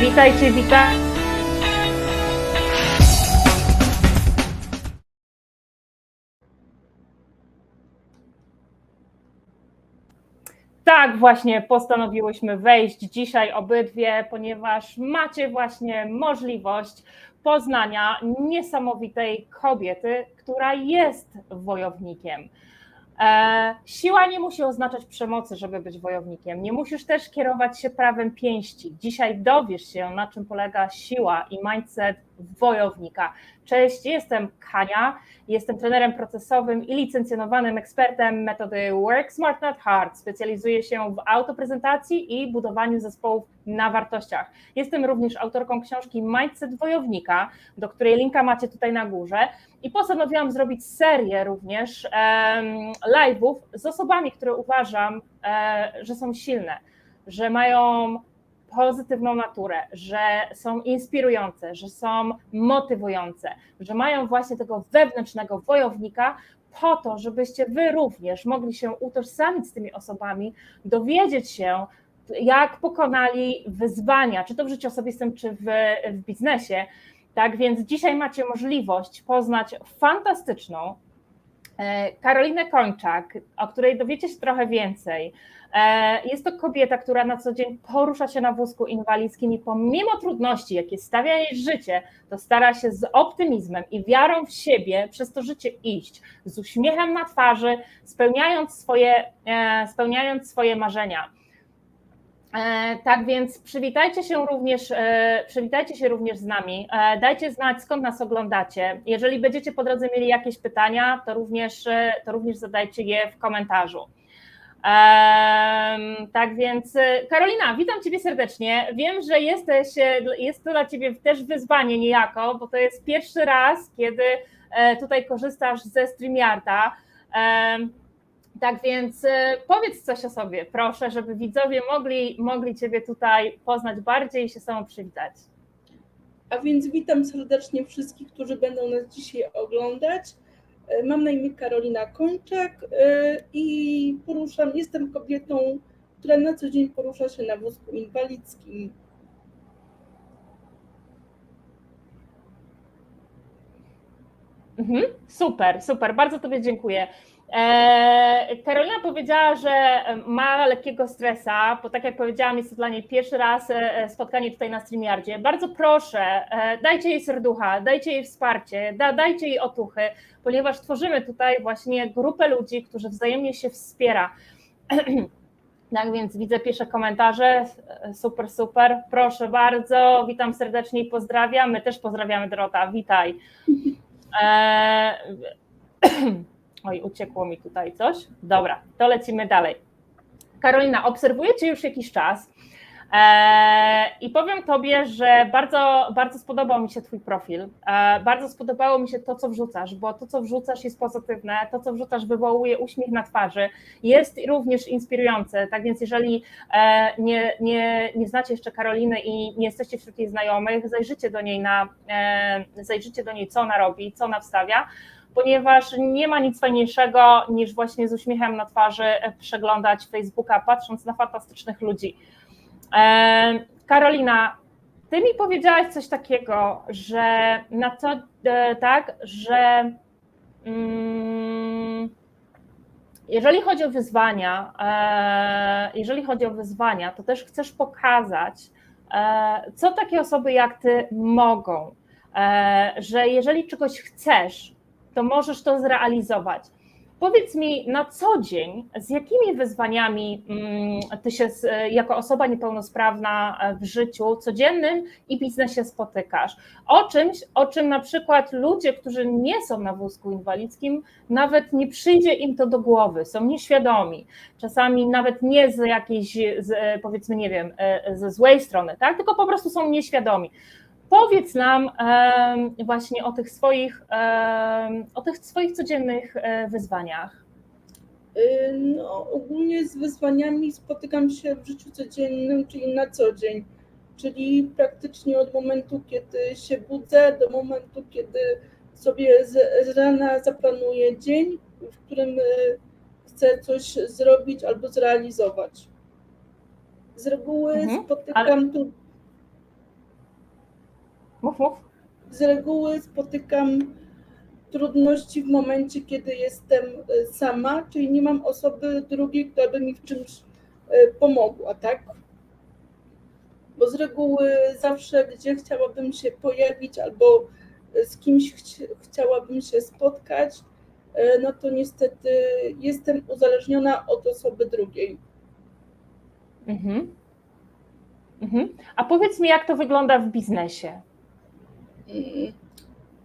Witajcie, witaj. Tak, właśnie postanowiłyśmy wejść dzisiaj obydwie, ponieważ macie właśnie możliwość poznania niesamowitej kobiety, która jest wojownikiem. E, siła nie musi oznaczać przemocy, żeby być wojownikiem. Nie musisz też kierować się prawem pięści. Dzisiaj dowiesz się, na czym polega siła i mindset wojownika. Cześć, jestem Kania, jestem trenerem procesowym i licencjonowanym ekspertem metody Work Smart Not Hard. Specjalizuję się w autoprezentacji i budowaniu zespołów na wartościach. Jestem również autorką książki Mindset Wojownika, do której linka macie tutaj na górze. I postanowiłam zrobić serię również um, live'ów z osobami, które uważam, e, że są silne, że mają pozytywną naturę, że są inspirujące, że są motywujące, że mają właśnie tego wewnętrznego wojownika, po to, żebyście wy również mogli się utożsamić z tymi osobami, dowiedzieć się, jak pokonali wyzwania, czy to w życiu osobistym, czy w, w biznesie. Tak więc dzisiaj macie możliwość poznać fantastyczną Karolinę Kończak, o której dowiecie się trochę więcej. Jest to kobieta, która na co dzień porusza się na wózku inwalidzkim i pomimo trudności, jakie stawia jej życie, to stara się z optymizmem i wiarą w siebie przez to życie iść, z uśmiechem na twarzy, spełniając swoje, spełniając swoje marzenia. Tak więc przywitajcie się również, przywitajcie się również z nami. Dajcie znać, skąd nas oglądacie. Jeżeli będziecie po drodze mieli jakieś pytania, to również, to również zadajcie je w komentarzu. Tak więc, Karolina, witam Ciebie serdecznie. Wiem, że jesteś, jest to dla Ciebie też wyzwanie niejako, bo to jest pierwszy raz, kiedy tutaj korzystasz ze StreamYarda. Tak więc powiedz coś o sobie, proszę, żeby widzowie mogli, mogli Ciebie tutaj poznać bardziej i się z Tobą przywitać. A więc witam serdecznie wszystkich, którzy będą nas dzisiaj oglądać. Mam na imię Karolina Kończak i poruszam, jestem kobietą, która na co dzień porusza się na wózku inwalidzkim. Mhm, super, super, bardzo Tobie dziękuję. Karolina powiedziała, że ma lekkiego stresa, bo tak jak powiedziałam, jest to dla niej pierwszy raz spotkanie tutaj na StreamYardzie. Bardzo proszę, dajcie jej serducha, dajcie jej wsparcie, da, dajcie jej otuchy, ponieważ tworzymy tutaj właśnie grupę ludzi, którzy wzajemnie się wspiera. Tak więc widzę pierwsze komentarze. Super, super. Proszę bardzo. Witam serdecznie i pozdrawiam. My też pozdrawiamy Dorota. Witaj. Oj, uciekło mi tutaj coś. Dobra, to lecimy dalej. Karolina, obserwuję Cię już jakiś czas e, i powiem Tobie, że bardzo, bardzo spodobał mi się Twój profil. E, bardzo spodobało mi się to, co wrzucasz, bo to, co wrzucasz, jest pozytywne, to, co wrzucasz, wywołuje uśmiech na twarzy, jest również inspirujące. Tak więc, jeżeli e, nie, nie, nie znacie jeszcze Karoliny i nie jesteście wśród jej znajomych, zajrzycie do niej na, zajrzycie do niej, co ona robi, co ona wstawia ponieważ nie ma nic fajniejszego niż właśnie z uśmiechem na twarzy przeglądać Facebooka, patrząc na fantastycznych ludzi. Karolina, ty mi powiedziałaś coś takiego, że na to tak, że mm, jeżeli chodzi o wyzwania, jeżeli chodzi o wyzwania, to też chcesz pokazać, co takie osoby jak ty mogą, że jeżeli czegoś chcesz, to możesz to zrealizować. Powiedz mi na co dzień, z jakimi wyzwaniami ty się jako osoba niepełnosprawna w życiu codziennym i biznesie spotykasz? O czymś, o czym na przykład ludzie, którzy nie są na wózku inwalidzkim, nawet nie przyjdzie im to do głowy, są nieświadomi. Czasami nawet nie z jakiejś, z, powiedzmy, nie wiem, ze złej strony, tak? tylko po prostu są nieświadomi. Powiedz nam właśnie o tych swoich, o tych swoich codziennych wyzwaniach. No, ogólnie z wyzwaniami spotykam się w życiu codziennym, czyli na co dzień, czyli praktycznie od momentu, kiedy się budzę, do momentu, kiedy sobie z, z rana zaplanuję dzień, w którym chcę coś zrobić albo zrealizować. Z reguły Mhm, spotykam ale- tu Mów, mów. z reguły spotykam trudności w momencie, kiedy jestem e, sama, czyli nie mam osoby drugiej, która by mi w czymś e, pomogła, tak? Bo z reguły zawsze, gdzie chciałabym się pojawić albo z kimś chci- chciałabym się spotkać, e, no to niestety jestem uzależniona od osoby drugiej. Mhm. Mhm. A powiedz mi, jak to wygląda w biznesie? Mm.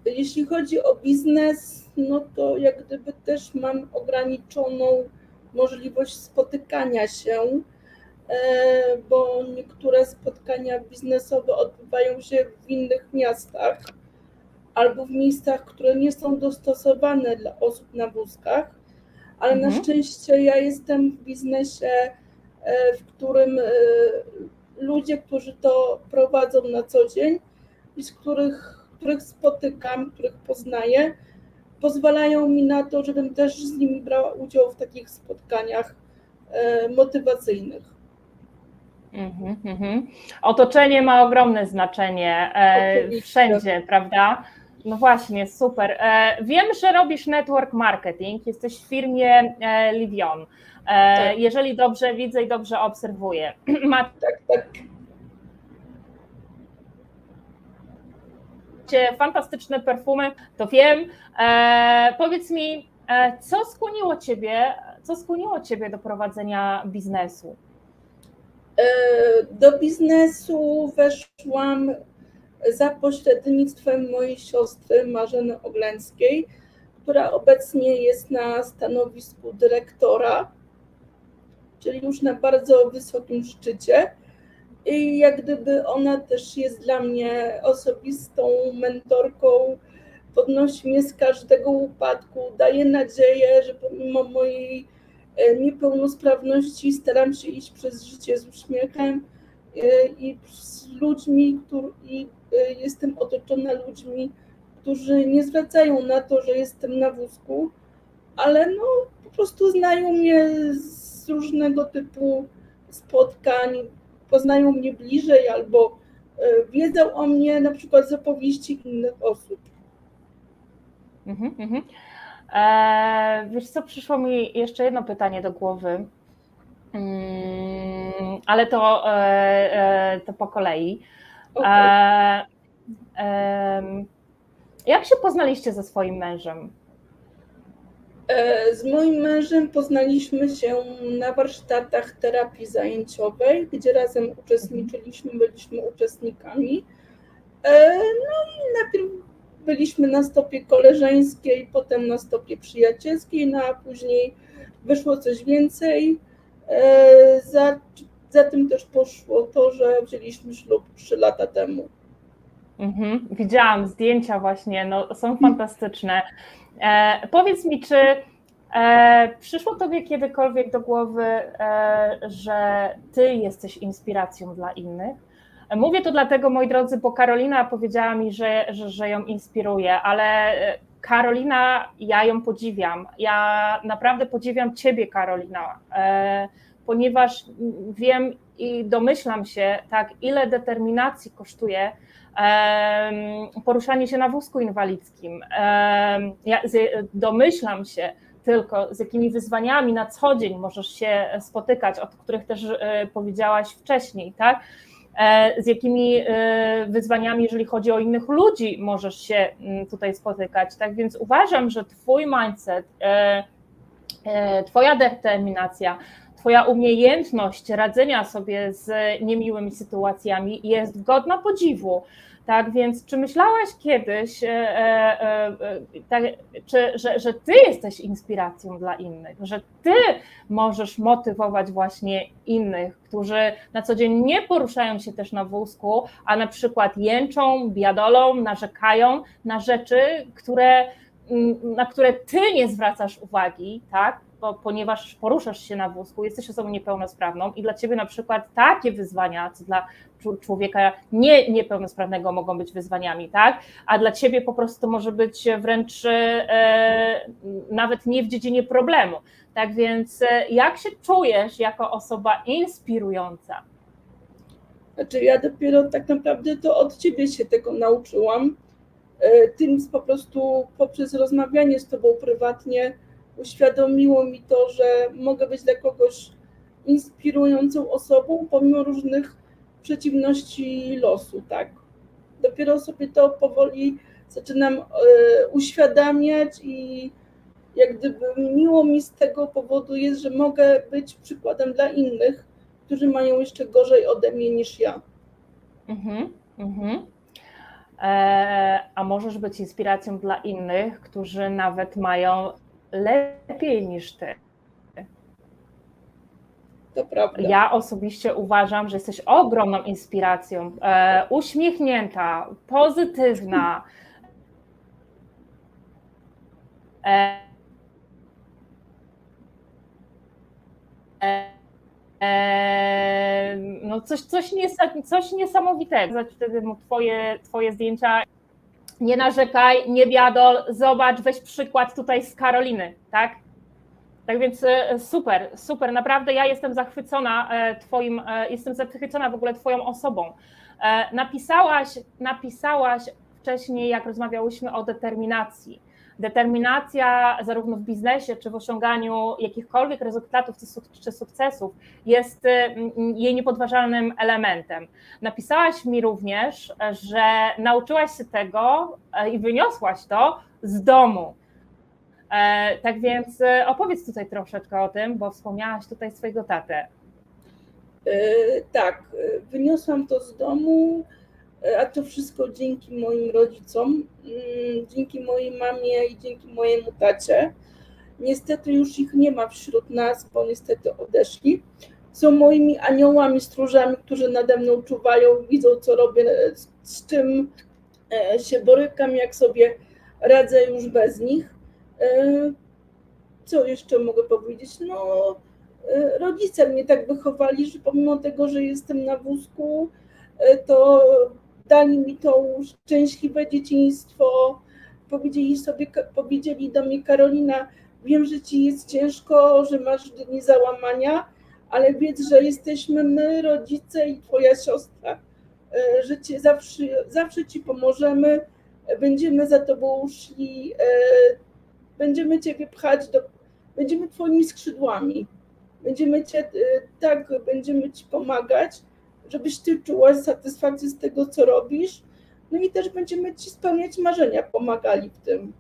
Jeśli chodzi o biznes, no to jak gdyby też mam ograniczoną możliwość spotykania się, e, bo niektóre spotkania biznesowe odbywają się w innych miastach albo w miejscach, które nie są dostosowane dla osób na wózkach, ale na Mhm. szczęście ja jestem w biznesie, e, w którym e, ludzie, którzy to prowadzą na co dzień i z których, których spotykam, których poznaję, pozwalają mi na to, żebym też z nimi brała udział w takich spotkaniach e, motywacyjnych. Mhm, mhm. Otoczenie ma ogromne znaczenie e, Oczywiście. wszędzie, prawda? No właśnie, super. E, wiem, że robisz network marketing, jesteś w firmie Livion. Tak. Jeżeli dobrze widzę i dobrze obserwuję, macie Tak, tak. Fantastyczne perfumy, to wiem. E, powiedz mi, e, co skłoniło ciebie, co skłoniło ciebie do prowadzenia biznesu? E, Do biznesu weszłam za pośrednictwem mojej siostry Marzeny Oglęckiej, która obecnie jest na stanowisku dyrektora, czyli już na bardzo wysokim szczycie. I jak gdyby ona też jest dla mnie osobistą mentorką, podnosi mnie z każdego upadku, daje nadzieję, że pomimo mojej e, niepełnosprawności staram się iść przez życie z uśmiechem e, i z ludźmi, którzy, e, jestem otoczona ludźmi, którzy nie zwracają na to, że jestem na wózku, ale no po prostu znają mnie z różnego typu spotkań, poznają mnie bliżej albo e, wiedzą o mnie na przykład z opowieści innych osób. Mhm, mhm. E, wiesz co, przyszło mi jeszcze jedno pytanie do głowy, Mm, ale to, e, to po kolei. E, em, jak się poznaliście ze swoim mężem? E, Z moim mężem poznaliśmy się na warsztatach terapii zajęciowej, gdzie razem uczestniczyliśmy, byliśmy uczestnikami. E, No i najpierw byliśmy na stopie koleżeńskiej, potem na stopie przyjacielskiej, no a później wyszło coś więcej. E, Za, za tym też poszło to, że wzięliśmy ślub trzy lata temu. Mhm, widziałam zdjęcia właśnie, no, są fantastyczne. E, powiedz mi, czy e, przyszło Tobie kiedykolwiek do głowy, e, że Ty jesteś inspiracją dla innych? Mówię to dlatego, moi drodzy, bo Karolina powiedziała mi, że, że, że ją inspiruje, ale e, Karolina, ja ją podziwiam. Ja naprawdę podziwiam Ciebie, Karolina, e, ponieważ wiem i domyślam się, tak, ile determinacji kosztuje poruszanie się na wózku inwalidzkim. Ja domyślam się tylko, z jakimi wyzwaniami na co dzień możesz się spotykać, o których też e, powiedziałaś wcześniej, tak? E, Z jakimi e, wyzwaniami, jeżeli chodzi o innych ludzi, możesz się mm, tutaj spotykać. Tak więc uważam, że Twój mindset, Twoja determinacja, Twoja umiejętność radzenia sobie z niemiłymi sytuacjami jest godna podziwu. Tak więc, czy myślałaś kiedyś, e, e, e, tak, czy, że, że ty jesteś inspiracją dla innych, że ty możesz motywować właśnie innych, którzy na co dzień nie poruszają się też na wózku, a na przykład jęczą, biadolą, narzekają na rzeczy, które, mm, na które ty nie zwracasz uwagi, tak? Bo, ponieważ poruszasz się na wózku, jesteś osobą niepełnosprawną i dla ciebie na przykład takie wyzwania, co dla człowieka nie niepełnosprawnego mogą być wyzwaniami, tak? A dla ciebie po prostu może być wręcz e, nawet nie w dziedzinie problemu. Tak więc e, jak się czujesz jako osoba inspirująca? Znaczy ja dopiero tak naprawdę to od ciebie się tego nauczyłam. E, Tym po prostu poprzez rozmawianie z tobą prywatnie uświadomiło mi to, że mogę być dla kogoś inspirującą osobą pomimo różnych przeciwności losu, tak. Dopiero sobie to powoli zaczynam e, uświadamiać i jak gdyby miło mi z tego powodu jest, że mogę być przykładem dla innych, którzy mają jeszcze gorzej ode mnie niż ja. Mhm, mhm. E, a możesz być inspiracją dla innych, którzy nawet mają lepiej niż ty. To prawda. Ja osobiście uważam, że jesteś ogromną inspiracją. E, uśmiechnięta, pozytywna. E, e, no coś, coś, niesa- coś niesamowitego. Wtedy mu twoje, twoje zdjęcia. Nie narzekaj, nie biadol, zobacz, weź przykład tutaj z Karoliny, tak? Tak więc e, super, super, naprawdę ja jestem zachwycona e, twoim, e, jestem zachwycona w ogóle twoją osobą. Napisałaś, napisałaś wcześniej, jak rozmawiałyśmy o determinacji. Determinacja zarówno w biznesie, czy w osiąganiu jakichkolwiek rezultatów czy suk- czy sukcesów jest e, m, jej niepodważalnym elementem. Napisałaś mi również, że nauczyłaś się tego e, i wyniosłaś to z domu. E, tak więc e, opowiedz tutaj troszeczkę o tym, bo wspomniałaś tutaj swojego tatę. Tak, wyniosłam to z domu, a to wszystko dzięki moim rodzicom, mm, dzięki mojej mamie i dzięki mojemu tacie. Niestety już ich nie ma wśród nas, bo niestety odeszli. Są moimi aniołami, stróżami, którzy nade mną czuwają, widzą co robię, z- czym e, się borykam, jak sobie radzę już bez nich. E, Co jeszcze mogę powiedzieć? No, e, rodzice mnie tak wychowali, że pomimo tego, że jestem na wózku, to dali mi to szczęśliwe dzieciństwo. Powiedzieli sobie, powiedzieli do mnie, Karolina, wiem, że ci jest ciężko, że masz dni załamania, ale wiedz, że jesteśmy my, rodzice i twoja siostra, e, że cię zawsze, zawsze ci pomożemy, e, będziemy za tobą szli, e, będziemy ciebie pchać do, będziemy twoimi skrzydłami. Będziemy cię, y, tak, będziemy ci pomagać, żebyś ty czuła satysfakcję z tego, co robisz. No i też będziemy ci spełniać marzenia, pomagali w tym.